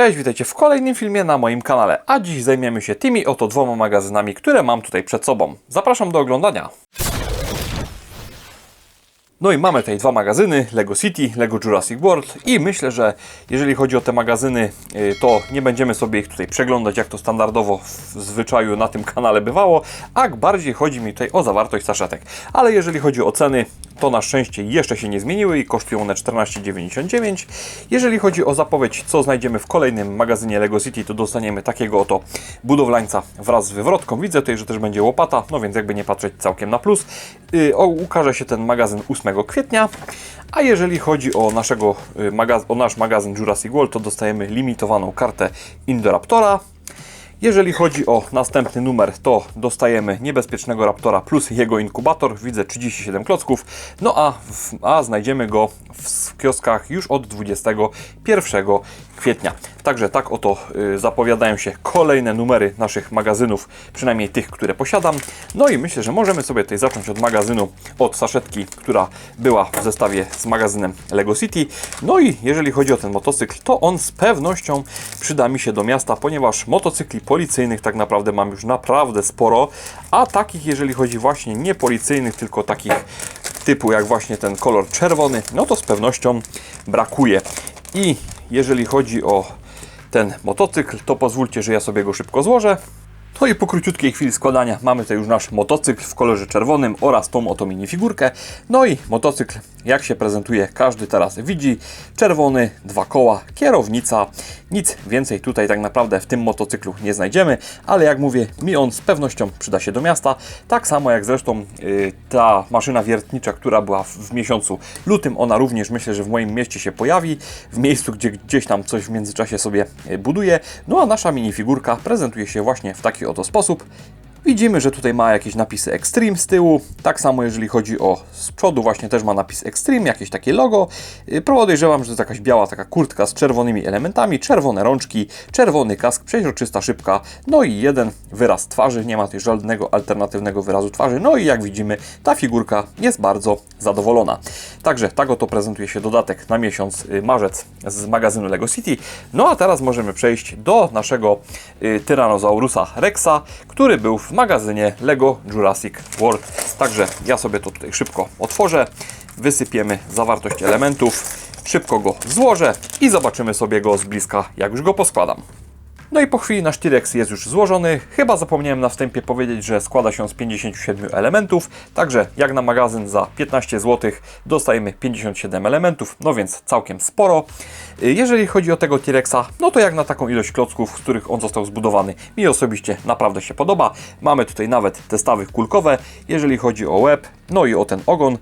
Cześć, witajcie w kolejnym filmie na moim kanale, a dziś zajmiemy się tymi oto dwoma magazynami, które mam tutaj przed sobą. Zapraszam do oglądania. No i mamy tutaj dwa magazyny, Lego City, Lego Jurassic World i myślę, że jeżeli chodzi o te magazyny, y, to nie będziemy sobie ich tutaj przeglądać, jak to standardowo w zwyczaju na tym kanale bywało, a bardziej chodzi mi tutaj o zawartość saszetek. Ale jeżeli chodzi o ceny, to na szczęście jeszcze się nie zmieniły i kosztują one 14,99. Jeżeli chodzi o zapowiedź, co znajdziemy w kolejnym magazynie Lego City, to dostaniemy takiego oto budowlańca wraz z wywrotką. Widzę tutaj, że też będzie łopata, no więc jakby nie patrzeć całkiem na plus. O, ukaże się ten magazyn 8 kwietnia. A jeżeli chodzi o, naszego, y, magaz- o nasz magazyn Jurassic World, to dostajemy limitowaną kartę Indoraptora. Jeżeli chodzi o następny numer, to dostajemy niebezpiecznego Raptora plus jego inkubator. Widzę 37 klocków. No a, a znajdziemy go w kioskach już od 21 kwietnia. Także tak oto y, zapowiadają się kolejne numery naszych magazynów, przynajmniej tych, które posiadam. No i myślę, że możemy sobie tutaj zacząć od magazynu, od saszetki, która była w zestawie z magazynem Lego City. No i jeżeli chodzi o ten motocykl, to on z pewnością przyda mi się do miasta, ponieważ motocykli policyjnych tak naprawdę mam już naprawdę sporo, a takich, jeżeli chodzi właśnie nie policyjnych, tylko takich typu jak właśnie ten kolor czerwony, no to z pewnością brakuje. I jeżeli chodzi o ten motocykl, to pozwólcie, że ja sobie go szybko złożę. No i po króciutkiej chwili składania mamy tutaj już nasz motocykl w kolorze czerwonym oraz tą oto minifigurkę. No i motocykl, jak się prezentuje, każdy teraz widzi. Czerwony, dwa koła, kierownica. Nic więcej tutaj tak naprawdę w tym motocyklu nie znajdziemy, ale jak mówię, mi on z pewnością przyda się do miasta. Tak samo jak zresztą yy, ta maszyna wiertnicza, która była w, w miesiącu lutym, ona również myślę, że w moim mieście się pojawi, w miejscu, gdzie gdzieś tam coś w międzyczasie sobie yy, buduje. No a nasza minifigurka prezentuje się właśnie w taki oto sposób. Widzimy, że tutaj ma jakieś napisy Extreme z tyłu. Tak samo jeżeli chodzi o z przodu, właśnie też ma napis Extreme, jakieś takie logo. Yy, Podejrzewam, że to jest jakaś biała taka kurtka z czerwonymi elementami, czerwone rączki, czerwony kask, przeźroczysta szybka, no i jeden wyraz twarzy. Nie ma tutaj żadnego alternatywnego wyrazu twarzy. No i jak widzimy, ta figurka jest bardzo zadowolona. Także tak oto prezentuje się dodatek na miesiąc y, marzec z magazynu Lego City. No a teraz możemy przejść do naszego y, Tyrannosaurusa Rexa, który był w magazynie Lego Jurassic World. Także ja sobie to tutaj szybko otworzę, wysypiemy zawartość elementów, szybko go złożę i zobaczymy sobie go z bliska, jak już go poskładam. No i po chwili nasz T-Rex jest już złożony. Chyba zapomniałem na wstępie powiedzieć, że składa się z 57 elementów. Także jak na magazyn za 15 zł dostajemy 57 elementów, no więc całkiem sporo. Jeżeli chodzi o tego T-Rexa, no to jak na taką ilość klocków, z których on został zbudowany, mi osobiście naprawdę się podoba. Mamy tutaj nawet te stawy kulkowe, jeżeli chodzi o łeb, no i o ten ogon.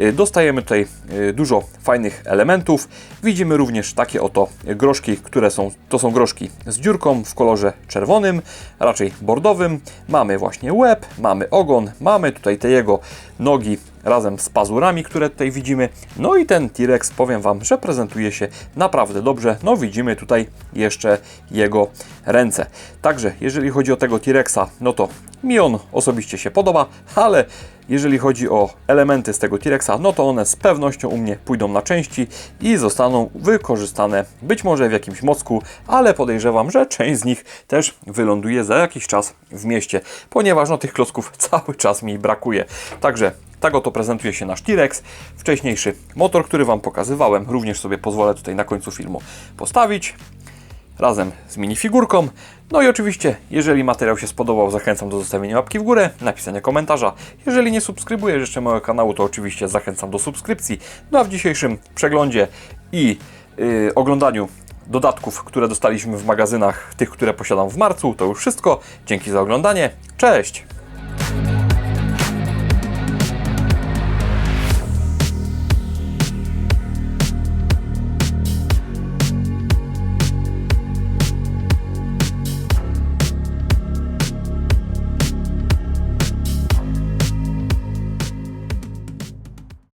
Y, Dostajemy tutaj y, dużo fajnych elementów. Widzimy również takie oto groszki, które są, to są groszki z dziurką w kolorze czerwonym, raczej bordowym. Mamy właśnie łeb, mamy ogon, mamy tutaj te jego nogi razem z pazurami, które tutaj widzimy. No i ten T-Rex, powiem Wam, że prezentuje się naprawdę dobrze. No widzimy tutaj jeszcze jego ręce. Także jeżeli chodzi o tego T-Rexa, no to mi on osobiście się podoba, ale jeżeli chodzi o elementy z tego T-Rexa, no to one z pewnością u mnie pójdą na części i zostaną wykorzystane być może w jakimś mocku, ale podejrzewam, że część z nich też wyląduje za jakiś czas w mieście, ponieważ no tych klocków cały czas mi brakuje. Także tak oto prezentuje się nasz T-Rex. Wcześniejszy motor, który Wam pokazywałem, również sobie pozwolę tutaj na końcu filmu postawić razem z minifigurką. No i oczywiście, jeżeli materiał się spodobał, zachęcam do zostawienia łapki w górę, napisania komentarza. Jeżeli nie subskrybujesz jeszcze mojego kanału, to oczywiście zachęcam do subskrypcji. No a w dzisiejszym przeglądzie i yy, oglądaniu dodatków, które dostaliśmy w magazynach, tych, które posiadam w marcu, to już wszystko. Dzięki za oglądanie. Cześć!